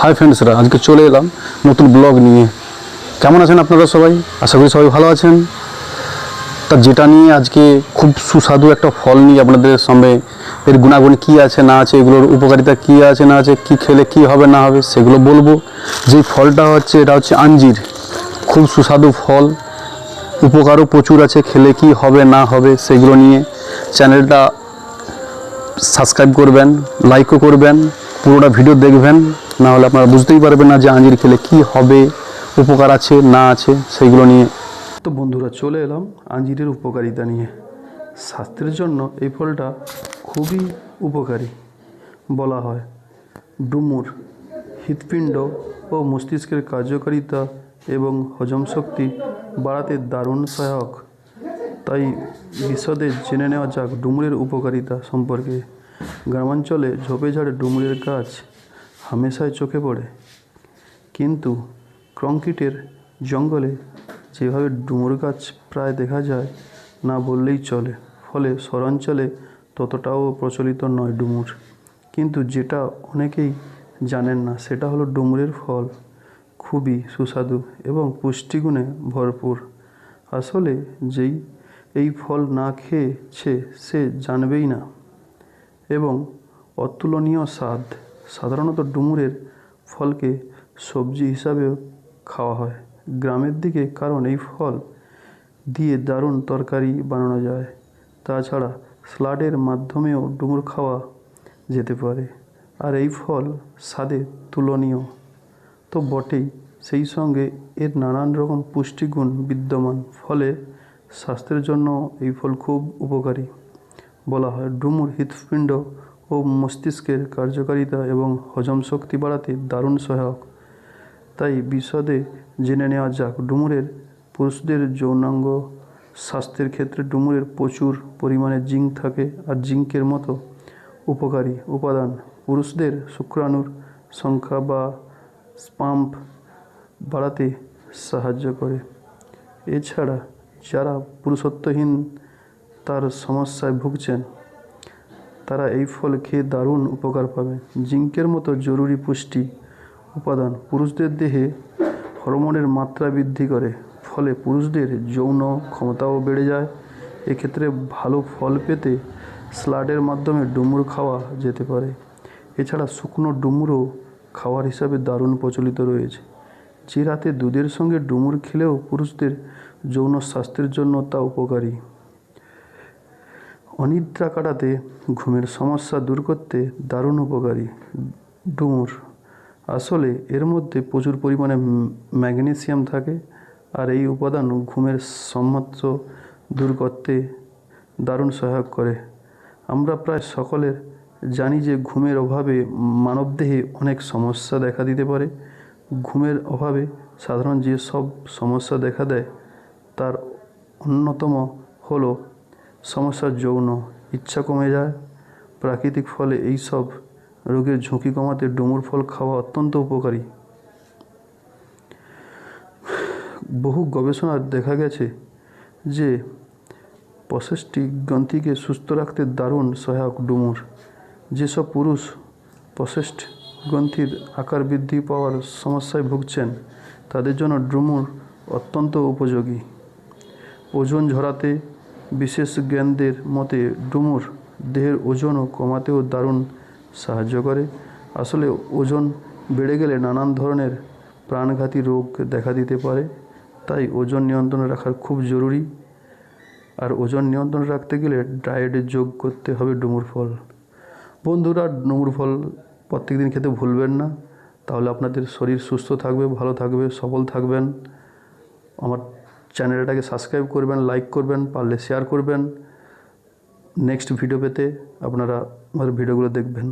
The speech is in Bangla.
হাই ফ্রেন্ডসরা আজকে চলে এলাম নতুন ব্লগ নিয়ে। কেমন আছেন আপনারা সবাই? আশা করি সবাই ভালো আছেন। তা যেটা নিয়ে আজকে খুব সুস্বাদু একটা ফল নিয়ে আপনাদের সামনে, এর গুণাগুণ কী আছে, না আছে, এগুলোর উপকারিতা কী আছে, না আছে, কী খেলে কী হবে, না হবে, সেগুলো বলব। যেই ফলটা হচ্ছে, এটা হচ্ছে আঞ্জির। খুব সুস্বাদু ফল। উপকারও প্রচুর আছে, খেলে কি হবে, না হবে, সেগুলো নিয়ে। চ্যানেলটা সাবস্ক্রাইব করবেন, লাইকও করবেন, পুরোটা ভিডিও দেখবেন। না হলে আপনারা বুঝতেই পারবেন না যে আঞ্জির খেলে কি হবে, উপকার আছে, না আছে, সেইগুলো নিয়ে। তো বন্ধুরা, চলে এলাম আঞ্জিরের উপকারিতা নিয়ে। স্বাস্থ্যের জন্য এই ফলটা খুবই উপকারী বলা হয়। ডুমুর, হৃৎপিণ্ড ও মস্তিষ্কের কার্যকারিতা এবং হজম শক্তি বাড়াতে দারুণ সহায়ক। তাই বিশদে জেনে নেওয়া যাক ডুমুরের উপকারিতা সম্পর্কে। গ্রামাঞ্চলে ঝোপে ঝাড়ে ডুমুরের গাছ হামেশাই চোখে পড়ে। কিন্তু কংক্রিটের জঙ্গলে যেভাবে ডুমুর গাছ প্রায় দেখা যায়, না বললেই চলে। ফলে শহরাঞ্চলে ততটাও প্রচলিত নয় ডুমুর। কিন্তু যেটা অনেকেই জানেন না, সেটা হলো ডুমুরের ফল। খুবই সুস্বাদু এবং পুষ্টিগুণে ভরপুর। আসলে যেই এই ফল না খেয়েছে, সে জানবেই না। এবং অতুলনীয় স্বাদ। সাধারণত ডুমুরের ফলকে সবজি হিসাবেও খাওয়া হয়। গ্রামের দিকে কারণ এই ফল দিয়ে দারুণ তরকারি বানানো যায়। তাছাড়া স্লাডের মাধ্যমেও ডুমুর খাওয়া যেতে পারে। আর এই ফল স্বাদে তুলনীয়। তো বটেই, সেই সঙ্গে এর নানান রকম পুষ্টিগুণ বিদ্যমান। ফলে স্বাস্থ্যের জন্য এই ফল খুব উপকারী। বলা হয় ডুমুর হৃৎপিণ্ড ও মস্তিষ্কের কার্যকারিতা এবং হজম শক্তি বাড়াতে দারুণ সহায়ক। তাই বিশদে জেনে নেওয়া যাক, ডুমুরের পুরুষদের যৌনাঙ্গ স্বাস্থ্যের ক্ষেত্রে ডুমুরের প্রচুর পরিমাণে জিঙ্ক থাকে আর জিঙ্কের মতো উপকারী উপাদান। পুরুষদের শুক্রাণুর সংখ্যা বা স্পাম্প বাড়াতে সাহায্য করে। এছাড়া যারা পুরুষত্বহীন, তার সমস্যায় ভুগছেন তারা এই ফল খেয়ে দারুণ উপকার পাবে। জিঙ্কের মতো জরুরি পুষ্টি উপাদান পুরুষদের দেহে হরমোনের মাত্রা বৃদ্ধি করে, ফলে পুরুষদের যৌন ক্ষমতাও বেড়ে যায়। এক্ষেত্রে ভালো ফল পেতে স্লাডের মাধ্যমে ডুমুর খাওয়া যেতে পারে। এছাড়া শুকনো ডুমুরও খাওয়ার হিসাবে দারুণ প্রচলিত রয়েছে। যে রাতে দুধের সঙ্গে ডুমুর খেলেও পুরুষদের যৌন স্বাস্থ্যের জন্য তা উপকারী। অনিদ্রা কাটাতে, ঘুমের সমস্যা দূর করতে দারুণ উপকারী। ডুমুর। আসলে এর মধ্যে প্রচুর পরিমাণে ম্যাগনেসিয়াম থাকে আর এই উপাদান ঘুমের সমস্যা দূর করতে দারুণ সহায়ক করে। আমরা প্রায় সকলের জানি যে ঘুমের অভাবে মানবদেহে অনেক সমস্যা দেখা দিতে পারে। ঘুমের অভাবে সাধারণ যে সব সমস্যা দেখা দেয়, তার অন্যতম হলো সমস্যা যৌন, ইচ্ছা কমে যায়। প্রাকৃতিক ফলে এই সব রোগের ঝুঁকি কমাতে ডুমুর ফল খাওয়া অত্যন্ত উপকারী। বহু গবেষণায় দেখা গেছে যে প্রসেসটি গ্রন্থিকে সুস্থ রাখতে দারুণ সহায়ক ডুমুর। যেসব পুরুষ প্রসেস্ট গ্রন্থির আকার বৃদ্ধি পাওয়ার সমস্যায় ভুগছেন, তাদের জন্য ডুমুর অত্যন্ত উপযোগী। ওজন ঝরাতে বিশেষ জ্ঞানদের মতে ডুমুর দেহের ওজনও কমাতেও দারুণ সাহায্য করে। আসলে ওজন বেড়ে গেলে নানান ধরনের প্রাণঘাতী রোগ দেখা দিতে পারে, তাই ওজন নিয়ন্ত্রণে রাখার খুব জরুরি। আর ওজন নিয়ন্ত্রণ রাখতে গেলে ডায়েটে যোগ করতে হবে ডুমুর ফল। বন্ধুরা, ডুমুর ফল প্রত্যেক দিন খেতে ভুলবেন না। তাহলে আপনাদের শরীর সুস্থ থাকবে, ভালো থাকবে, সবল থাকবেন। আমার চ্যানেলটাকে সাবস্ক্রাইব করবেন, লাইক করবেন, পারলে শেয়ার করবেন। নেক্সট ভিডিও পেতে আপনারা আমার ভিডিওগুলো দেখবেন।